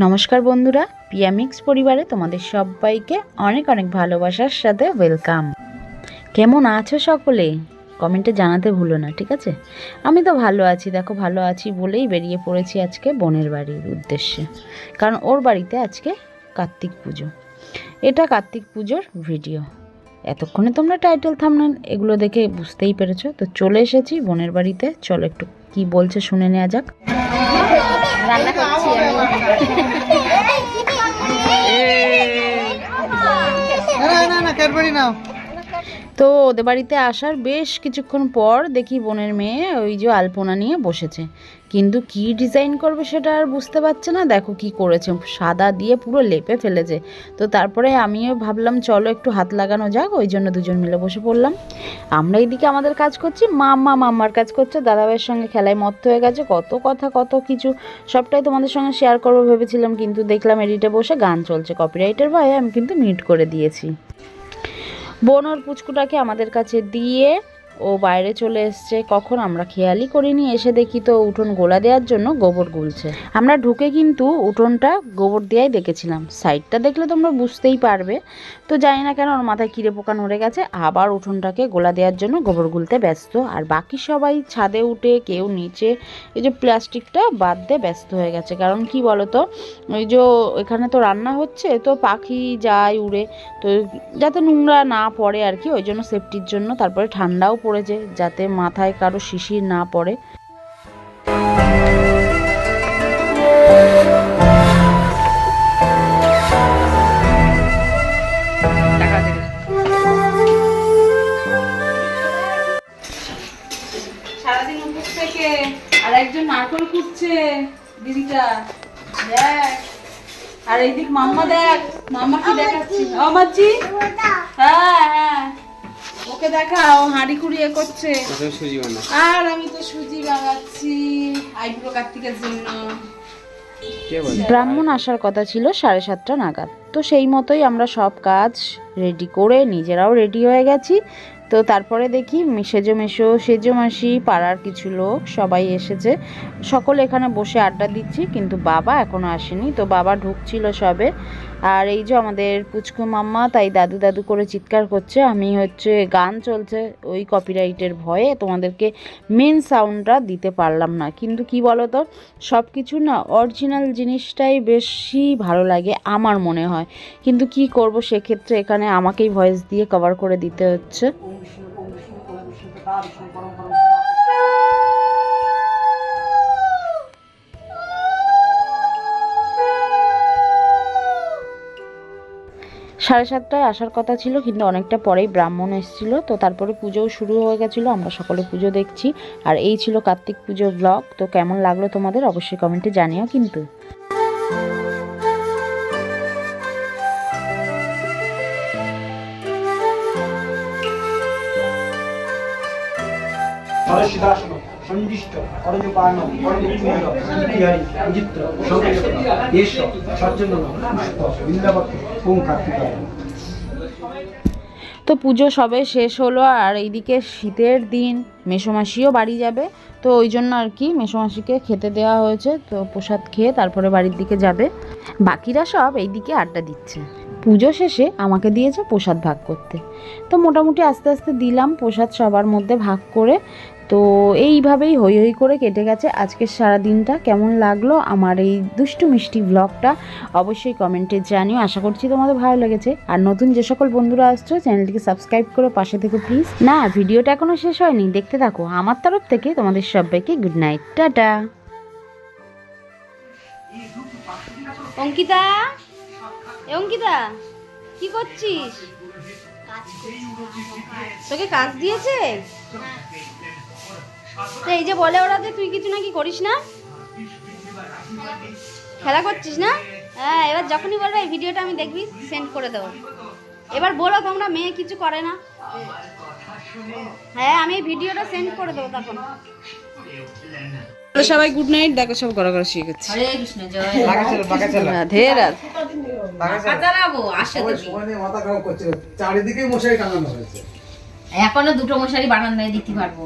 নমস্কার বন্ধুরা পিয়ামিক্স পরিবারে তোমাদের সবাইকে অনেক অনেক ভালোবাসার সাথে ওয়েলকাম কেমন আছো সকলে? কমেন্টে জানাতে ভুলো না, ঠিক আছে? আমি তো ভালো আছি, দেখো ভালো আছি বলেই বেরিয়ে পড়েছি আজকে বোনের বাড়ির উদ্দেশ্যে, কারণ ওর বাড়িতে আজকে কার্তিক পুজো। এটা কার্তিক পুজোর ভিডিও এতক্ষণে তোমরা টাইটেল থামনেল এগুলো দেখে বুঝতেই পেরেছ। তো চলে এসেছি বোনের বাড়িতে, চলো একটু কি বলছে শুনে নেওয়া যাক। রান্না করছি আমি না না না ক্যাডবেরি নাও তো ওদের বাড়িতে আসার বেশ কিছুক্ষণ পর দেখি বোনের মেয়ে ওই যে আলপনা নিয়ে বসেছে। কিন্তু কি ডিজাইন করবে সেটা আর বুঝতে পারছে না। দেখো কি করেছে। সাদা দিয়ে পুরো লেপে ফেলেছে। তো তারপরে আমিও ভাবলাম, চলো একটু হাত লাগানো যাক। ওই জন্য দুজন মিলে বসে পড়লাম। আমরা এইদিকে আমাদের কাজ করছি। মাম্মা মাম্মার কাজ করছে। দাদাভাইয়ের সঙ্গে খেলায় মত্ত হয়ে গেছে। কত কথা, কত কিছু, সবটাই তোমাদের সঙ্গে শেয়ার করব ভেবেছিলাম। কিন্তু দেখলাম এডিটে বসে গান চলছে। কপিরাইটের ভয়ে আমি কিন্তু মিউট করে দিয়েছি। বোন ওর পুচকুটাকে আমাদের কাছে দিয়ে ও বাইরে চলে এসছে, কখন আমরা খেয়ালই করিনি। এসে দেখি তো উঠোন গোলা দেওয়ার জন্য গোবর গুলছে। আমরা ঢুকে কিন্তু উঠোনটা গোবর দেওয়াই দেখেছিলাম। সাইডটা দেখলে তোমরা বুঝতেই পারবে। তো জানি না কেন ওর মাথায় কিরে পোকা নড়ে গেছে, আবার উঠোনটাকে গোলা দেওয়ার জন্য গোবর গুলতে ব্যস্ত। আর বাকি সবাই ছাদে উঠে, কেউ নিচে, এই যে প্লাস্টিকটা বাদ দিয়ে ব্যস্ত হয়ে গেছে। কারণ কি বলতো, ওই যে এখানে তো রান্না হচ্ছে, তো পাখি যায় উড়ে। তো যাতে নোংরা না পড়ে আর কি, ওই জন্য সেফটির জন্য, তারপরে ঠান্ডাও পড়েছে যাতে মাথায় কারও শিশির না পড়ে। আর দেখ। আর এইদিক মাম্মা দেখ। মাম্মা কি দেখাচ্ছি? আমাজি হ্যাঁ হ্যাঁ। ওকে দেখা ও হাঁড়ি কুড়িয়ে করছে। সুজি বানা আর আমি তো সুজি আইব্রো কার্তিকের জন্য। ব্রাহ্মণ আসার কথা ছিল সাড়ে সাতটা নাগাদ। তো সেই মতোই আমরা সব কাজ রেডি করে নিজেরাও রেডি হয়ে গেছি। তো তারপরে দেখি সেজো মেশো সেজো মাসি পাড়ার কিছু লোক সবাই এসেছে। সকলে এখানে বসে আড্ডা দিচ্ছি কিন্তু বাবা এখনও আসেনি। তো বাবা ঢুকছিল সবে। আর এই যে আমাদের পুচকু মাম্মা তাই দাদু দাদু করে চিৎকার করছে আমি হচ্ছে গান চলছে ওই কপিরাইটের ভয়ে তোমাদেরকে মেন সাউন্ডটা দিতে পারলাম না কিন্তু কি বলো তো সব কিছু না অরিজিনাল জিনিসটাই বেশি ভালো লাগে আমার মনে হয় কিন্তু কি করব সেক্ষেত্রে এখানে আমাকেই ভয়েস দিয়ে কভার করে দিতে হচ্ছে সাড়ে সাতটায় আসার কথা ছিল, কিন্তু অনেকটা পরেই ব্রাহ্মণ এসেছিল। তো তারপরে পুজোও শুরু হয়ে গেছিল, আমরা সকলে পুজো দেখছি। আর এই ছিল কার্তিক পুজো ব্লগ তো কেমন লাগল তোমাদের অবশ্যই কমেন্টে জানিও কিন্তু। সরস্বদাসন সন্দিষ্ট করজপান বিচিত্র পুষ্প বৃন্দাবত তো পুজো সবে শেষ হলো, আর এইদিকে শীতের দিন, মেসোমাসিও বাড়ি যাবে, তো ওই জন্য আর কি মেসোমাসিকে খেতে দেওয়া হয়েছে, তো প্রসাদ খেয়ে তারপরে বাড়ির দিকে যাবে। বাকিরা সব এইদিকে আড্ডা দিচ্ছে। পুজো শেষে আমাকে দিয়েছে প্রসাদ ভাগ করতে। তো মোটামুটি আস্তে আস্তে দিলাম প্রসাদ সবার মধ্যে ভাগ করে। তো এইভাবেই হই হই করে কেটে গেছে। আজকের সারা দিনটা কেমন লাগল আমার এই দুষ্টু মিষ্টি ব্লগটা অবশ্যই কমেন্টে জানিও। আশা করছি তোমাদের ভালো লেগেছে। আর নতুন যে সকল বন্ধুরা আসছো, চ্যানেলটিকে সাবস্ক্রাইব করে পাশে থেকে প্লিজ না, ভিডিওটা এখনও শেষ হয়নি। দেখতে থাকো। আমার তরফ থেকে তোমাদের সবাইকে good night tata. Ankita! Ankita কি করছিস? তোকে কাজ দিয়েছে? এই যে বলে ওরা যে তুই কিছু নাকি করিস না? খেলা করছিস না? হ্যাঁ এবার যখনই বলবে এই ভিডিওটা আমি দেখবি সেন্ড করে দেবো। এবার বলো তোমরা মেয়ে কিছু করে না? হ্যাঁ আমি ভিডিওটা সেন্ড করে দেবো তখন। সবাই গুড নাইট দেখো সব গড়া গড়া শিখে গেছে। হরে কৃষ্ণ জয়। লাগা চলো লাগা চলো। রাধে রাধে। চারিদিকে মশারি টাঙানো হয়েছে। এখনও দুটো মশারি বারান্দায় দিতে পারব।